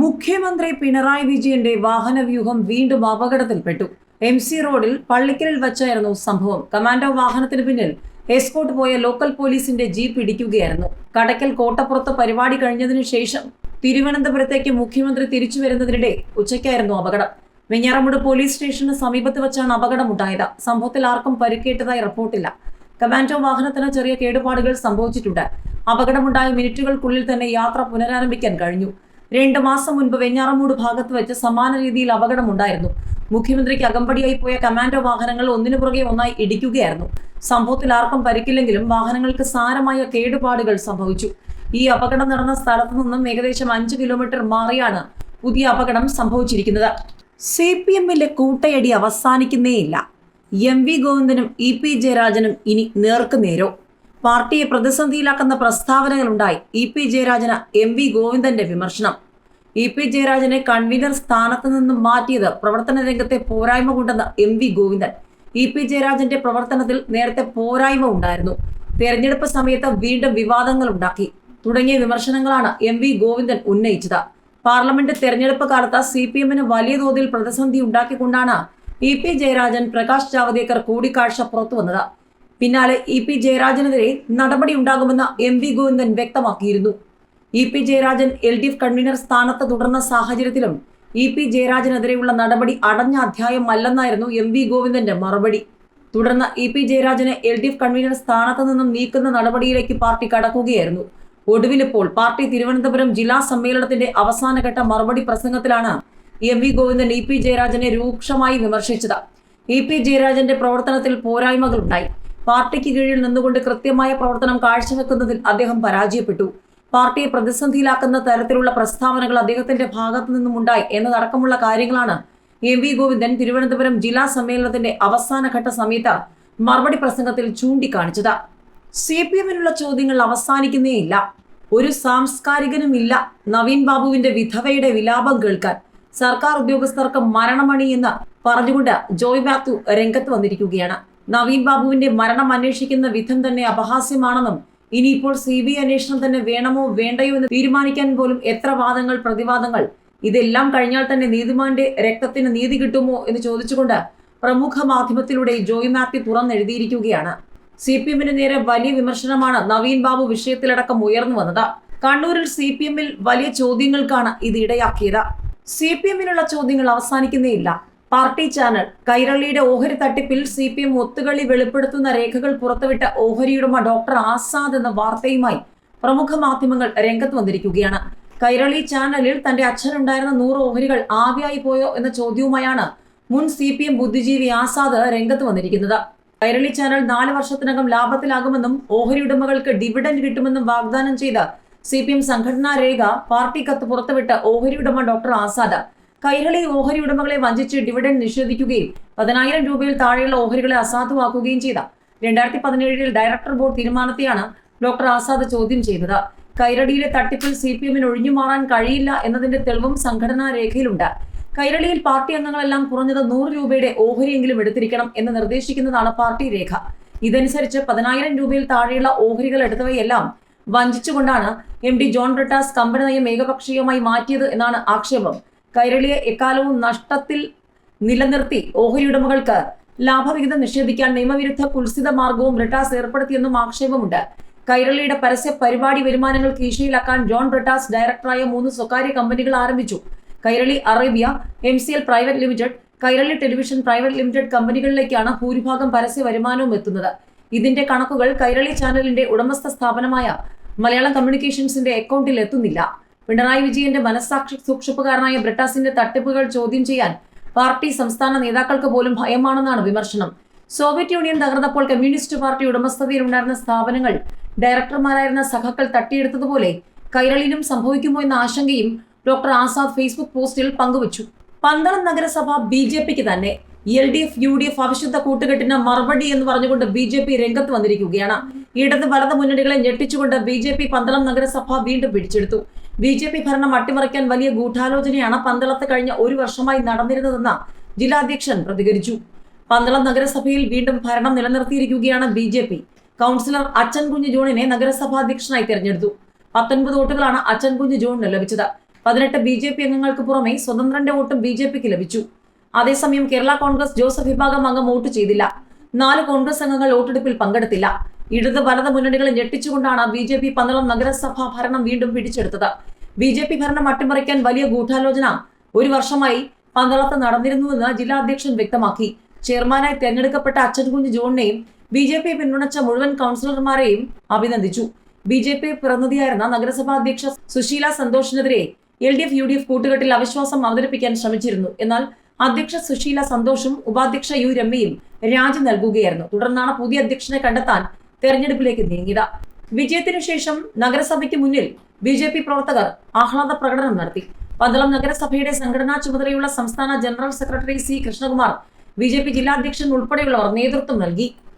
മുഖ്യമന്ത്രി പിണറായി വിജയന്റെ വാഹനവ്യൂഹം വീണ്ടും അപകടത്തിൽപ്പെട്ടു. എം സി റോഡിൽ പള്ളിക്കലിൽ വച്ചായിരുന്നു സംഭവം. കമാൻഡോ വാഹനത്തിന് പിന്നിൽ എസ്കോട്ട് പോയ ലോക്കൽ പോലീസിന്റെ ജീപ്പ് ഇടിക്കുകയായിരുന്നു. കടക്കൽ കോട്ടപ്പുറത്ത് പരിപാടി കഴിഞ്ഞതിനു ശേഷം തിരുവനന്തപുരത്തേക്ക് മുഖ്യമന്ത്രി തിരിച്ചു വരുന്നതിനിടെ ഉച്ചയ്ക്കായിരുന്നു അപകടം. വെഞ്ഞാറമൂട് പോലീസ് സ്റ്റേഷന് സമീപത്ത് വെച്ചാണ് അപകടമുണ്ടായത്. സംഭവത്തിൽ ആർക്കും പരിക്കേറ്റതായി റിപ്പോർട്ടില്ല. കമാൻഡോ വാഹനത്തിന് ചെറിയ കേടുപാടുകൾ സംഭവിച്ചിട്ടുണ്ട്. അപകടമുണ്ടായ മിനിറ്റുകൾക്കുള്ളിൽ തന്നെ യാത്ര പുനരാരംഭിക്കാൻ കഴിഞ്ഞു. രണ്ട് മാസം മുൻപ് വെഞ്ഞാറമൂട് ഭാഗത്ത് വെച്ച് സമാന രീതിയിൽ അപകടമുണ്ടായിരുന്നു. മുഖ്യമന്ത്രിക്ക് അകമ്പടിയായി പോയ കമാൻഡോ വാഹനങ്ങൾ ഒന്നിനു പുറകെ ഒന്നായി ഇടിക്കുകയായിരുന്നു. സംഭവത്തിൽ ആർക്കും പരിക്കില്ലെങ്കിലും വാഹനങ്ങൾക്ക് സാരമായ കേടുപാടുകൾ സംഭവിച്ചു. ഈ അപകടം നടന്ന സ്ഥലത്തു നിന്നും ഏകദേശം അഞ്ച് കിലോമീറ്റർ മാറിയാണ് പുതിയ അപകടം സംഭവിച്ചിരിക്കുന്നത്. സി പി എമ്മിലെ കൂട്ടയടി അവസാനിക്കുന്നേയില്ല. എം വി ഗോവിന്ദനും ഇ പി ജയരാജനും ഇനി നേർക്കുനേരോ? പാർട്ടിയെ പ്രതിസന്ധിയിലാക്കുന്ന പ്രസ്താവനകളുണ്ടായി. ഇ പി ജയരാജന് എം വി ഗോവിന്ദന്റെ വിമർശനം. ഇ പി ജയരാജനെ കൺവീനർ സ്ഥാനത്ത് നിന്നും മാറ്റിയത് പ്രവർത്തന രംഗത്തെ പോരായ്മ കൊണ്ടെന്ന് M V Govindan. E P ജയരാജന്റെ പ്രവർത്തനത്തിൽ നേരത്തെ പോരായ്മ ഉണ്ടായിരുന്നു. തെരഞ്ഞെടുപ്പ് സമയത്ത് വീണ്ടും വിവാദങ്ങൾ ഉണ്ടാക്കി. തുടങ്ങിയ വിമർശനങ്ങളാണ് എം വി ഗോവിന്ദൻ ഉന്നയിച്ചത്. പാർലമെന്റ് തെരഞ്ഞെടുപ്പ് കാലത്ത് സി പി എമ്മിന് വലിയ തോതിൽ പ്രതിസന്ധി ഉണ്ടാക്കിക്കൊണ്ടാണ് ഇ പി ജയരാജൻ പ്രകാശ് ജാവദേക്കർ കൂടിക്കാഴ്ച പുറത്തുവന്നത്. പിന്നാലെ ഇ പി ജയരാജനെതിരെ നടപടി ഉണ്ടാകുമെന്ന് എം വി ഗോവിന്ദൻ വ്യക്തമാക്കിയിരുന്നു. E P Jayarajan L D F convener സ്ഥാനത്ത് തുടർന്ന സാഹചര്യത്തിലും ഇ പി ജയരാജനെതിരെയുള്ള നടപടി അടഞ്ഞ അധ്യായമല്ലെന്നായിരുന്നു എം വി ഗോവിന്ദന്റെ മറുപടി. തുടർന്ന് ഇ പി ജയരാജനെ എൽ ഡി എഫ് കൺവീനർ സ്ഥാനത്ത് നിന്നും നീക്കുന്ന നടപടിയിലേക്ക് പാർട്ടി കടക്കുകയായിരുന്നു. ഒടുവിലിപ്പോൾ പാർട്ടി തിരുവനന്തപുരം ജില്ലാ സമ്മേളനത്തിന്റെ അവസാനഘട്ട മറുപടി പ്രസംഗത്തിലാണ് M V Govindan E P ജയരാജനെ രൂക്ഷമായി വിമർശിച്ചത്. ഇ പി ജയരാജന്റെ പ്രവർത്തനത്തിൽ പോരായ്മകളുണ്ടായി. പാർട്ടിക്ക് കീഴിൽ നിന്നുകൊണ്ട് കൃത്യമായ പ്രവർത്തനം കാഴ്ചവെക്കുന്നതിൽ അദ്ദേഹം പരാജയപ്പെട്ടു. പാർട്ടിയെ പ്രതിസന്ധിയിലാക്കുന്ന തരത്തിലുള്ള പ്രസ്താവനകൾ അദ്ദേഹത്തിന്റെ ഭാഗത്തു നിന്നുമുണ്ടായി എന്നതടക്കമുള്ള കാര്യങ്ങളാണ് എം വി ഗോവിന്ദൻ തിരുവനന്തപുരം ജില്ലാ സമ്മേളനത്തിന്റെ അവസാനഘട്ട സമയത്ത് മറുപടി പ്രസംഗത്തിൽ ചൂണ്ടിക്കാണിച്ചത്. സി പി എമ്മിനുള്ള ചോദ്യങ്ങൾ അവസാനിക്കുന്നേയില്ല ഒരു സാംസ്കാരികനുമില്ല നവീൻ ബാബുവിന്റെ വിധവയുടെ വിലാപം കേൾക്കാൻ സർക്കാർ ഉദ്യോഗസ്ഥർക്ക് മരണമണി എന്ന് പറഞ്ഞുകൊണ്ട് ജോയ് മാത്യു രംഗത്ത് വന്നിരിക്കുകയാണ്. നവീൻ ബാബുവിന്റെ മരണം അന്വേഷിക്കുന്ന വിധം തന്നെ അപഹാസ്യമാണെന്നും ഇനിയിപ്പോൾ സി ബി അന്വേഷണം തന്നെ വേണമോ വേണ്ടയോ എന്ന് തീരുമാനിക്കാൻ പോലും എത്ര വാദങ്ങൾ പ്രതിവാദങ്ങൾ. ഇതെല്ലാം കഴിഞ്ഞാൽ തന്നെ നീതിമാന്റെ രക്തത്തിന് നീതി കിട്ടുമോ എന്ന് ചോദിച്ചുകൊണ്ട് പ്രമുഖ മാധ്യമത്തിലൂടെ ജോയി മാത്യു തുറന്നെഴുതിയിരിക്കുകയാണ്. സി പി എമ്മിന് നേരെ വലിയ വിമർശനമാണ് നവീൻ ബാബു വിഷയത്തിലടക്കം ഉയർന്നു വന്നത്. കണ്ണൂരിൽ സി പി എമ്മിൽ വലിയ ചോദ്യങ്ങൾക്കാണ് ഇത് ഇടയാക്കിയത്. സി പി എമ്മിനുള്ള ചോദ്യങ്ങൾ അവസാനിക്കുന്നേയില്ല പാർട്ടി ചാനൽ. കൈരളിയുടെ ഓഹരി തട്ടിപ്പിൽ സി പി എം ഒത്തുകളി വെളിപ്പെടുത്തുന്ന രേഖകൾ പുറത്തുവിട്ട ഓഹരിയുടമ ഡോക്ടർ ആസാദ് എന്ന വാർത്തയുമായി പ്രമുഖ മാധ്യമങ്ങൾ രംഗത്ത് വന്നിരിക്കുകയാണ്. കൈരളി ചാനലിൽ തന്റെ അച്ഛനുണ്ടായിരുന്ന നൂറ് ഓഹരികൾ ആവിയായി പോയോ എന്ന ചോദ്യവുമായാണ് മുൻ സി പി എം ബുദ്ധിജീവി ആസാദ് രംഗത്ത് വന്നിരിക്കുന്നത്. കൈരളി ചാനൽ നാല് വർഷത്തിനകം ലാഭത്തിലാകുമെന്നും ഓഹരി ഉടമകൾക്ക് ഡിവിഡൻഡ് കിട്ടുമെന്നും വാഗ്ദാനം ചെയ്ത സി പി എം സംഘടനാ രേഖ പാർട്ടി കത്ത് പുറത്തുവിട്ട ഓഹരി ഉടമ ഡോക്ടർ ആസാദ്. കൈരളി ഓഹരി ഉടമകളെ വഞ്ചിച്ച് ഡിവിഡൻഡ് നിഷേധിക്കുകയും പതിനായിരം രൂപയിൽ താഴെയുള്ള ഓഹരികളെ അസാധുവാക്കുകയും ചെയ്ത രണ്ടായിരത്തി പതിനേഴിൽ ഡയറക്ടർ ബോർഡ് തീരുമാനത്തെയാണ് ഡോക്ടർ ആസാദ് ചോദ്യം ചെയ്തത്. കൈരളിയിലെ തട്ടിപ്പിൽ സി പി എമ്മിന് ഒഴിഞ്ഞു മാറാൻ കഴിയില്ല എന്നതിന്റെ തെളിവും സംഘടനാ രേഖയിലുണ്ട്. കൈരളിയിൽ പാർട്ടി അംഗങ്ങളെല്ലാം കുറഞ്ഞത് നൂറ് രൂപയുടെ ഓഹരിയെങ്കിലും എടുത്തിരിക്കണം എന്ന് നിർദ്ദേശിക്കുന്നതാണ് പാർട്ടി രേഖ. ഇതനുസരിച്ച് പതിനായിരം രൂപയിൽ താഴെയുള്ള ഓഹരികൾ എടുത്തവയെല്ലാം വഞ്ചിച്ചുകൊണ്ടാണ് M D John Brittas company നയം ഏകപക്ഷീയമായി മാറ്റിയത് എന്നാണ് ആക്ഷേപം. കൈരളിയെ എക്കാലവും നഷ്ടത്തിൽ നിലനിർത്തി ഓഹരി ഉടമകൾക്ക് ലാഭവിഹിതം നിഷേധിക്കാൻ നിയമവിരുദ്ധ കുൽസിത മാർഗവും ബ്രിട്ടാസ് ഏർപ്പെടുത്തിയെന്നും ആക്ഷേപമുണ്ട്. കൈരളിയുടെ പരസ്യ പരിപാടി വരുമാനങ്ങൾ കീശയിലാക്കാൻ ജോൺ ബ്രിട്ടാസ് ഡയറക്ടറായ മൂന്ന് സ്വകാര്യ കമ്പനികൾ ആരംഭിച്ചു. Kairali Arabia M C L private limited Kairali television private limited കമ്പനികളിലേക്കാണ് ഭൂരിഭാഗം പരസ്യ വരുമാനവും എത്തുന്നത്. ഇതിന്റെ കണക്കുകൾ കൈരളി ചാനലിന്റെ ഉടമസ്ഥ സ്ഥാപനമായ മലയാളം കമ്മ്യൂണിക്കേഷൻസിന്റെ അക്കൗണ്ടിൽ എത്തുന്നില്ല. പിണറായി വിജയന്റെ മനസ്സാക്ഷി സൂക്ഷിപ്പുകാരനായ ബ്രിട്ടാസിന്റെ തട്ടിപ്പുകൾ ചോദ്യം ചെയ്യാൻ പാർട്ടി സംസ്ഥാന നേതാക്കൾക്ക് പോലും ഭയമാണെന്നാണ് വിമർശനം. സോവിയറ്റ് യൂണിയൻ തകർന്നപ്പോൾ കമ്മ്യൂണിസ്റ്റ് പാർട്ടി ഉടമസ്ഥതയിൽ ഉണ്ടായിരുന്ന സ്ഥാപനങ്ങൾ ഡയറക്ടർമാരായിരുന്ന സഖാക്കൾ തട്ടിയെടുത്തതുപോലെ കൈരളിലും സംഭവിക്കുമോ എന്ന ആശങ്കയും ഡോക്ടർ ആസാദ് ഫേസ്ബുക്ക് പോസ്റ്റിൽ പങ്കുവച്ചു. പന്തളം നഗരസഭ ബി ജെ പിക്ക് തന്നെ L D F U D F അവിശുദ്ധ കൂട്ടുകെട്ടിന് മറുപടി എന്ന് പറഞ്ഞുകൊണ്ട് ബി ജെ പി രംഗത്ത് വന്നിരിക്കുകയാണ്. ഇടത് വലത് മുന്നണികളെ ഞെട്ടിച്ചുകൊണ്ട് ബി ജെ പി പന്തളം നഗരസഭ വീണ്ടും പിടിച്ചെടുത്തു. ബി ജെ പി ഭരണം അട്ടിമറിക്കാൻ വലിയ ഗൂഢാലോചനയാണ് പന്തളത്ത് കഴിഞ്ഞ ഒരു വർഷമായി നടന്നിരുന്നതെന്ന് ജില്ലാധ്യക്ഷൻ പ്രതികരിച്ചു. പന്തളം നഗരസഭയിൽ വീണ്ടും ഭരണം നിലനിർത്തിയിരിക്കുകയാണ് B J P. Councillor Achankunju ജോണിനെ നഗരസഭാധ്യക്ഷനായി തെരഞ്ഞെടുത്തു. പത്തൊൻപത് വോട്ടുകളാണ് അച്ഛൻ കുഞ്ഞ് ജോണിന് ലഭിച്ചത്. പതിനെട്ട് ബി ജെ പി അംഗങ്ങൾക്ക് പുറമെ സ്വതന്ത്രന്റെ വോട്ടും ബി ജെ പിക്ക് ലഭിച്ചു. അതേസമയം കേരള കോൺഗ്രസ് ജോസഫ് വിഭാഗം അംഗം വോട്ട് ചെയ്തില്ല. നാല് കോൺഗ്രസ് അംഗങ്ങൾ വോട്ടെടുപ്പിൽ പങ്കെടുത്തില്ല. ഇടത് വലത് മുന്നണികളെ ഞെട്ടിച്ചുകൊണ്ടാണ് ബി ജെ പി പന്തളം നഗരസഭാ ഭരണം വീണ്ടും പിടിച്ചെടുത്തത്. ബി ജെ പി ഭരണം അട്ടിമറിക്കാൻ വലിയ ഗൂഢാലോചന ഒരു വർഷമായി പന്തളത്ത് നടന്നിരുന്നുവെന്ന് ജില്ലാ അധ്യക്ഷൻ വ്യക്തമാക്കി. ചെയർമാനായി തെരഞ്ഞെടുക്കപ്പെട്ട അച്ഛൻകുഞ്ഞ് ജോണിനെയും ബി ജെ പി പിന്തുണച്ച മുഴുവൻ കൗൺസിലർമാരെയും അഭിനന്ദിച്ചു. ബി ജെ പി പ്രതിനിധിയായിരുന്ന നഗരസഭാ അധ്യക്ഷ Susheela സന്തോഷിനെതിരെ L D F U D F കൂട്ടുകെട്ടിൽ അവിശ്വാസം അവതരിപ്പിക്കാൻ ശ്രമിച്ചിരുന്നു. എന്നാൽ അധ്യക്ഷ സുശീല സന്തോഷും ഉപാധ്യക്ഷ യു രമ്യയും രാജി നൽകുകയായിരുന്നു. തുടർന്നാണ് പുതിയ അധ്യക്ഷനെ കണ്ടെത്താൻ തെരഞ്ഞെടുപ്പിലേക്ക് നീങ്ങിയത് വിജയത്തിനു ശേഷം നഗരസഭയ്ക്ക് മുന്നിൽ ബി ജെ പി പ്രവർത്തകർ ആഹ്ലാദ പ്രകടനം നടത്തി. പന്തളം നഗരസഭയുടെ സംഘടനാ ചുമതലയുള്ള സംസ്ഥാന general secretary C Krishnakumar B J P ജില്ലാധ്യക്ഷൻ ഉൾപ്പെടെയുള്ളവർ നേതൃത്വം നൽകി.